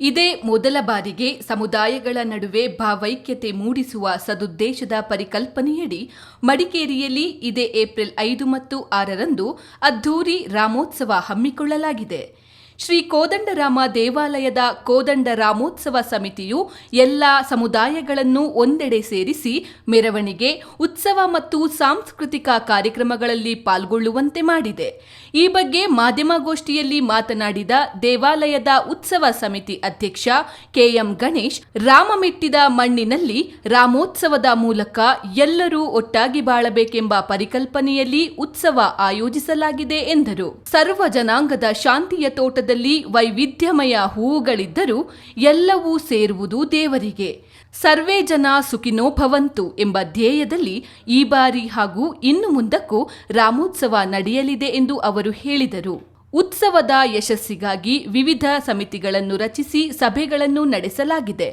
ಇದೇ ಮೊದಲ ಬಾರಿಗೆ ಸಮುದಾಯಗಳ ನಡುವೆ ಭಾವೈಕ್ಯತೆ ಮೂಡಿಸುವ ಸದುದ್ದೇಶದ ಪರಿಕಲ್ಪನೆಯಡಿ ಮಡಿಕೇರಿಯಲ್ಲಿ ಇದೇ ಏಪ್ರಿಲ್ ಐದು ಮತ್ತು ಆರರಂದು ಅದ್ಧೂರಿ ರಾಮೋತ್ಸವ ಹಮ್ಮಿಕೊಳ್ಳಲಾಗಿದೆ. ಶ್ರೀ ಕೋದಂಡರಾಮ ದೇವಾಲಯದ ಕೋದಂಡ ರಾಮೋತ್ಸವ ಸಮಿತಿಯು ಎಲ್ಲ ಸಮುದಾಯಗಳನ್ನು ಒಂದೆಡೆ ಸೇರಿಸಿ ಮೆರವಣಿಗೆ, ಉತ್ಸವ ಮತ್ತು ಸಾಂಸ್ಕೃತಿಕ ಕಾರ್ಯಕ್ರಮಗಳಲ್ಲಿ ಪಾಲ್ಗೊಳ್ಳುವಂತೆ ಮಾಡಿದೆ. ಈ ಬಗ್ಗೆ ಮಾಧ್ಯಮಗೋಷ್ಠಿಯಲ್ಲಿ ಮಾತನಾಡಿದ ದೇವಾಲಯದ ಉತ್ಸವ ಸಮಿತಿ ಅಧ್ಯಕ್ಷ ಕೆಎಂ ಗಣೇಶ್, ರಾಮಮೆಟ್ಟಿದ ಮಣ್ಣಿನಲ್ಲಿ ರಾಮೋತ್ಸವದ ಮೂಲಕ ಎಲ್ಲರೂ ಒಟ್ಟಾಗಿ ಬಾಳಬೇಕೆಂಬ ಪರಿಕಲ್ಪನೆಯಲ್ಲಿ ಉತ್ಸವ ಆಯೋಜಿಸಲಾಗಿದೆ ಎಂದರು. ಸರ್ವ ಜನಾಂಗದ ಶಾಂತಿಯ ತೋಟದಲ್ಲಿ ವೈವಿಧ್ಯಮಯ ಹೂವುಗಳಿದ್ದರೂ ಎಲ್ಲವೂ ಸೇರುವುದು ದೇವರಿಗೆ. ಸರ್ವೇ ಜನ ಸುಖಿನೋ ಭವಂತು ಎಂಬ ಧ್ಯೇಯದಲ್ಲಿ ಈ ಬಾರಿ ಹಾಗೂ ಇನ್ನು ಮುಂದಕ್ಕೂ ರಾಮೋತ್ಸವ ನಡೆಯಲಿದೆ ಎಂದು ಅವರು ಹೇಳಿದರು. ಉತ್ಸವದ ಯಶಸ್ಸಿಗಾಗಿ ವಿವಿಧ ಸಮಿತಿಗಳನ್ನು ರಚಿಸಿ ಸಭೆಗಳನ್ನು ನಡೆಸಲಾಗಿದೆ.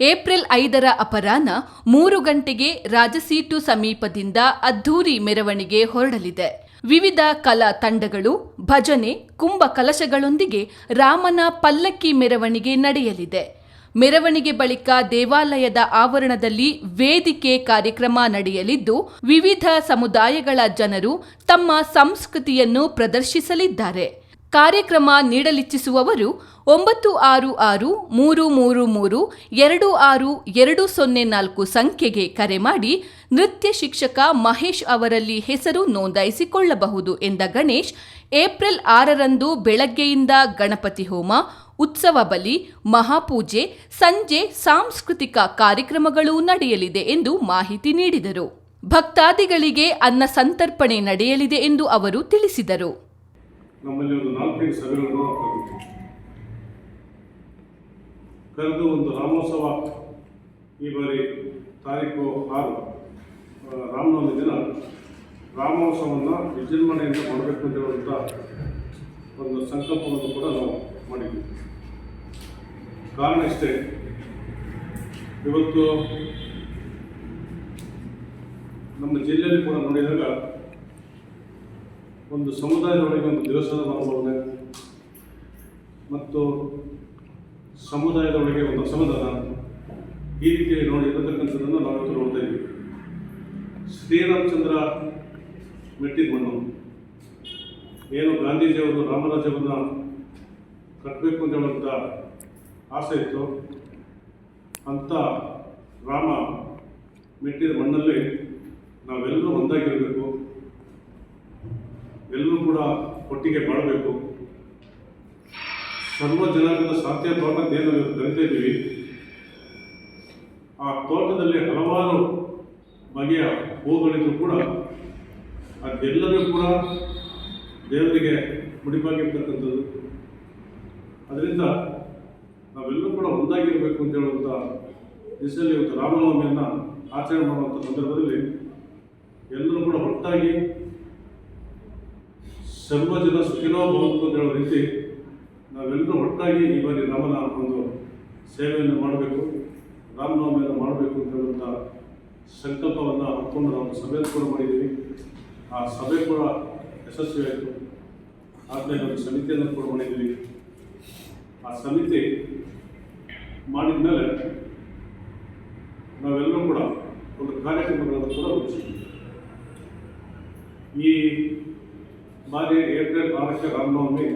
ಏಪ್ರಿಲ್ ಐದರ ಅಪರಾಹ್ನ ಮೂರು ಗಂಟೆಗೆ ರಾಜಸೀಟು ಸಮೀಪದಿಂದ ಅದ್ಧೂರಿ ಮೆರವಣಿಗೆ ಹೊರಡಲಿದೆ. ವಿವಿಧ ಕಲಾ ತಂಡಗಳು, ಭಜನೆ, ಕುಂಭ ಕಲಶಗಳೊಂದಿಗೆ ರಾಮನ ಪಲ್ಲಕ್ಕಿ ಮೆರವಣಿಗೆ ನಡೆಯಲಿದೆ. ಮೆರವಣಿಗೆ ಬಳಿಕ ದೇವಾಲಯದ ಆವರಣದಲ್ಲಿ ವೇದಿಕೆ ಕಾರ್ಯಕ್ರಮ ನಡೆಯಲಿದ್ದು, ವಿವಿಧ ಸಮುದಾಯಗಳ ಜನರು ತಮ್ಮ ಸಂಸ್ಕೃತಿಯನ್ನು ಪ್ರದರ್ಶಿಸಲಿದ್ದಾರೆ. ಕಾರ್ಯಕ್ರಮ ನೀಡಲಿಚ್ಛಿಸುವವರು ಒಂಬತ್ತು ಆರು ಆರು ಮೂರು ಮೂರು ಮೂರು ಎರಡು ಆರು ಎರಡು ಸೊನ್ನೆ ನಾಲ್ಕು ಸಂಖ್ಯೆಗೆ ಕರೆ ಮಾಡಿ ನೃತ್ಯ ಶಿಕ್ಷಕ ಮಹೇಶ್ ಅವರಲ್ಲಿ ಹೆಸರು ನೋಂದಾಯಿಸಿಕೊಳ್ಳಬಹುದು ಎಂದ ಗಣೇಶ್, ಏಪ್ರಿಲ್ ಆರರಂದು ಬೆಳಗ್ಗೆಯಿಂದ ಗಣಪತಿ ಹೋಮ, ಉತ್ಸವ ಬಲಿ, ಮಹಾಪೂಜೆ, ಸಂಜೆ ಸಾಂಸ್ಕೃತಿಕ ಕಾರ್ಯಕ್ರಮಗಳು ನಡೆಯಲಿದೆ ಎಂದು ಮಾಹಿತಿ ನೀಡಿದರು. ಭಕ್ತಾದಿಗಳಿಗೆ ಅನ್ನ ಸಂತರ್ಪಣೆ ನಡೆಯಲಿದೆ ಎಂದು ಅವರು ತಿಳಿಸಿದರು. ನಮ್ಮಲ್ಲಿ ಒಂದು ನಾಲ್ಕೈದು ಸಭೆಗಳನ್ನು ಕರೆದಿದ್ದೀವಿ ಕರೆದು ಒಂದು ರಾಮೋತ್ಸವ ಈ ಬಾರಿ ತಾರೀಕು ಆರು ರಾಮನವಮಿ ದಿನ. ರಾಮೋತ್ಸವವನ್ನು ವಿಜೃಂಭಣೆಯಿಂದ ಮಾಡಬೇಕು ಅಂತ ಹೇಳುವಂಥ ಒಂದು ಸಂಕಲ್ಪವನ್ನು ಕೂಡ ನಾವು ಮಾಡಿದ್ವಿ. ಕಾರಣ ಇಷ್ಟೇ. ಇವತ್ತು ನಮ್ಮ ಜಿಲ್ಲೆಯಲ್ಲಿ ಕೂಡ ನೋಡಿದಾಗ ಒಂದು ಸಮುದಾಯದೊಳಗೆ ಒಂದು ದೇವಸ್ಥಾನ ಮಾಡಬಹುದೇ ಮತ್ತು ಸಮುದಾಯದೊಳಗೆ ಒಂದು ಅಸಮಾಧಾನ. ಈ ರೀತಿ ನೋಡಿ ಇರತಕ್ಕಂಥದ್ದನ್ನು ನಾವು ಇವತ್ತು ನೋಡ್ತಾ ಇದ್ದೀವಿ. ಶ್ರೀರಾಮಚಂದ್ರ ಮೆಟ್ಟಿದ ಮಣ್ಣು. ಏನು ಗಾಂಧೀಜಿಯವರು ರಾಮರಾಜ್ಯವನ್ನು ಕಟ್ಟಬೇಕು ಅಂತ ಹೇಳುವಂಥ ಆಸೆ ಇತ್ತು. ಅಂಥ ರಾಮ ಮೆಟ್ಟಿದ ಮಣ್ಣಲ್ಲಿ ನಾವೆಲ್ಲರೂ ಒಂದಾಗಿರಬೇಕು ಎಲ್ಲರೂ ಕೂಡ ಒಟ್ಟಿಗೆ ಮಾಡಬೇಕು. ಸರ್ವ ಜನಾಂಗದ ಸಾಧ್ಯ ತೋಟ ಅಂತ ಏನು ಇವತ್ತು ಕರಿತಾ ಇದ್ದೀವಿ. ಆ ತೋಟದಲ್ಲಿ ಹಲವಾರು ಬಗೆಯ ಹೂಗಳಿದ್ರು ಕೂಡ ಅದೆಲ್ಲವೂ ಕೂಡ ದೇವರಿಗೆ ಮುಡಿಪಾಗಿರ್ತಕ್ಕಂಥದ್ದು. ಅದರಿಂದ ನಾವೆಲ್ಲರೂ ಕೂಡ ಒಂದಾಗಿರಬೇಕು ಅಂತ ಹೇಳುವಂಥ ದಿಸೆಯಲ್ಲಿ ಇವತ್ತು ರಾಮನವಮಿಯನ್ನು ಆಚರಣೆ ಮಾಡುವಂಥ ಸಂದರ್ಭದಲ್ಲಿ ಎಲ್ಲರೂ ಕೂಡ ಒಟ್ಟಾಗಿ ಸರ್ವ ಜನ ಸುಖಿನೋ ಭವಂತು ಅಂತ ಹೇಳೋ ರೀತಿ ನಾವೆಲ್ಲರೂ ಒಟ್ಟಾಗಿ ಈ ಬಾರಿ ರಾಮನ ಒಂದು ಸೇವೆಯನ್ನು ಮಾಡಬೇಕು, ರಾಮನವಮಿಯನ್ನು ಮಾಡಬೇಕು ಅಂತ ಹೇಳುವಂಥ ಸಂಕಲ್ಪವನ್ನು ಹಾಕ್ಕೊಂಡು ನಾವು ಸಭೆ ಕೂಡ ಮಾಡಿದ್ದೀವಿ. ಆ ಸಭೆ ಕೂಡ ಯಶಸ್ವಿಯಾಯಿತು ಆದಮೇಲೆ ಒಂದು ಸಮಿತಿಯನ್ನು ಕೂಡ ಮಾಡಿದ್ದೀವಿ. ಆ ಸಮಿತಿ ಮಾಡಿದ ಮೇಲೆ ನಾವೆಲ್ಲರೂ ಕೂಡ ಒಂದು ಕಾರ್ಯಕ್ರಮಗಳನ್ನು ಕೂಡ ಈ ಬಾರಿ ಏಪ್ರಿಲ್ ಆರಕ್ಕೆ ರಾಮನವಮಿ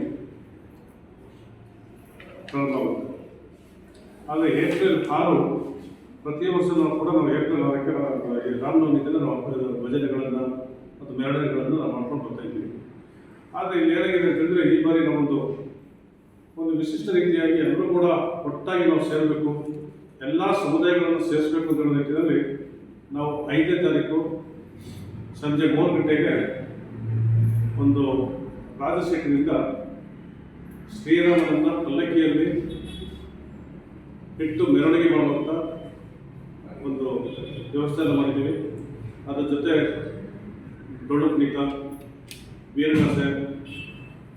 ಪ್ರಾರಂಭವಾಗುತ್ತೆ ಆದರೆ ಏಪ್ರಿಲ್ ಆರು ಪ್ರತಿ ವರ್ಷ ನಾವು ಕೂಡ ನಾವು ಏಪ್ರಿಲ್ ಆರಕ್ಕೆ ರಾಮನವಮಿ ದಿನ ನಾವು ಭಜನೆಗಳನ್ನು ಮತ್ತು ಮೆರವಣಿಗೆಗಳನ್ನು ನಾವು ಮಾಡ್ಕೊಂಡು ಬರ್ತಾ ಇದ್ದೀವಿ. ಆದರೆ ಇಲ್ಲಿ ಏನಾಗಿದೆ ಅಂತಂದರೆ ಈ ಬಾರಿ ನಾವೊಂದು ಒಂದು ವಿಶಿಷ್ಟ ರೀತಿಯಾಗಿ ಎಲ್ಲರೂ ಕೂಡ ಒಟ್ಟಾಗಿ ನಾವು ಸೇರಬೇಕು, ಎಲ್ಲ ಸಮುದಾಯಗಳನ್ನು ಸೇರಿಸಬೇಕು ಅಂತ ನಿಟ್ಟಿನಲ್ಲಿ ನಾವು ಐದನೇ ತಾರೀಕು ಸಂಜೆ ಮೂರು ಗಂಟೆಗೆ ಒಂದು ರಾಜಶೇಖರಿಂದ ಶ್ರೀರಾಮನನ್ನ ಪಲ್ಲಕ್ಕಿಯಲ್ಲಿ ಇಟ್ಟು ಮೆರವಣಿಗೆ ಮಾಡುವಂಥ ಒಂದು ವ್ಯವಸ್ಥೆಯನ್ನು ಮಾಡಿದ್ದೀವಿ. ಅದರ ಜೊತೆ ಡೊಳ್ಳು ಕುಣಿತ ವೀರಗಾಸೆ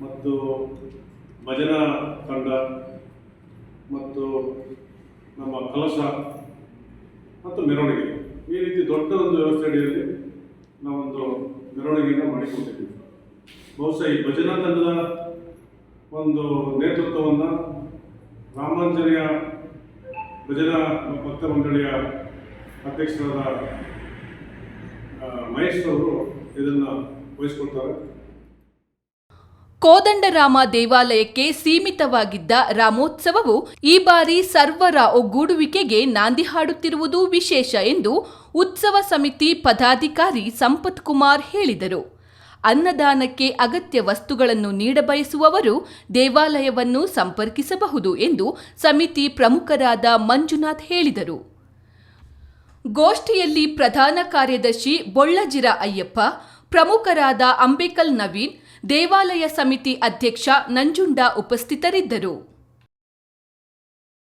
ಮತ್ತು ಭಜನಾ ತಂಡ ಮತ್ತು ನಮ್ಮ ಕಲಶ ಮತ್ತು ಮೆರವಣಿಗೆ. ಈ ರೀತಿ ದೊಡ್ಡ ಒಂದು ವ್ಯವಸ್ಥೆ ಅಡಿಯಲ್ಲಿ ನಾವೊಂದು ಮೆರವಣಿಗೆಯನ್ನು ಮಾಡಿಕೊಟ್ಟಿದ್ದೀವಿ ಬಹುಶಃ ಈ ಭಜನಾ ತಂಡದ ಒಂದು ನೇತೃತ್ವವನ್ನು ರಾಮಾಂಜನೇಯ ಭಜನಾ ಭಕ್ತ ಮಂಡಳಿಯ ಅಧ್ಯಕ್ಷರಾದ ಮಹೇಶ್ ಅವರು ಇದನ್ನು ವಹಿಸ್ಕೊಳ್ತಾರೆ ಕೋದಂಡರಾಮ ದೇವಾಲಯಕ್ಕೆ ಸೀಮಿತವಾಗಿದ್ದ ರಾಮೋತ್ಸವವು ಈ ಬಾರಿ ಸರ್ವರ ಒಗ್ಗೂಡುವಿಕೆಗೆ ನಾಂದಿ ಹಾಡುತ್ತಿರುವುದು ವಿಶೇಷ ಎಂದು ಉತ್ಸವ ಸಮಿತಿ ಪದಾಧಿಕಾರಿ ಸಂಪತ್ ಕುಮಾರ್ ಹೇಳಿದರು. ಅನ್ನದಾನಕ್ಕೆ ಅಗತ್ಯ ವಸ್ತುಗಳನ್ನು ನೀಡಬಯಸುವವರು ದೇವಾಲಯವನ್ನು ಸಂಪರ್ಕಿಸಬಹುದು ಎಂದು ಸಮಿತಿ ಪ್ರಮುಖರಾದ ಮಂಜುನಾಥ್ ಹೇಳಿದರು. ಗೋಷ್ಠಿಯಲ್ಲಿ ಪ್ರಧಾನ ಕಾರ್ಯದರ್ಶಿ ಬೊಳ್ಳಜಿರ ಅಯ್ಯಪ್ಪ, ಪ್ರಮುಖರಾದ ಅಂಬೇಕಲ್ ನವೀನ್, ದೇವಾಲಯ ಸಮಿತಿ ಅಧ್ಯಕ್ಷ ನಂಜುಂಡ ಉಪಸ್ಥಿತರಿದ್ದರು.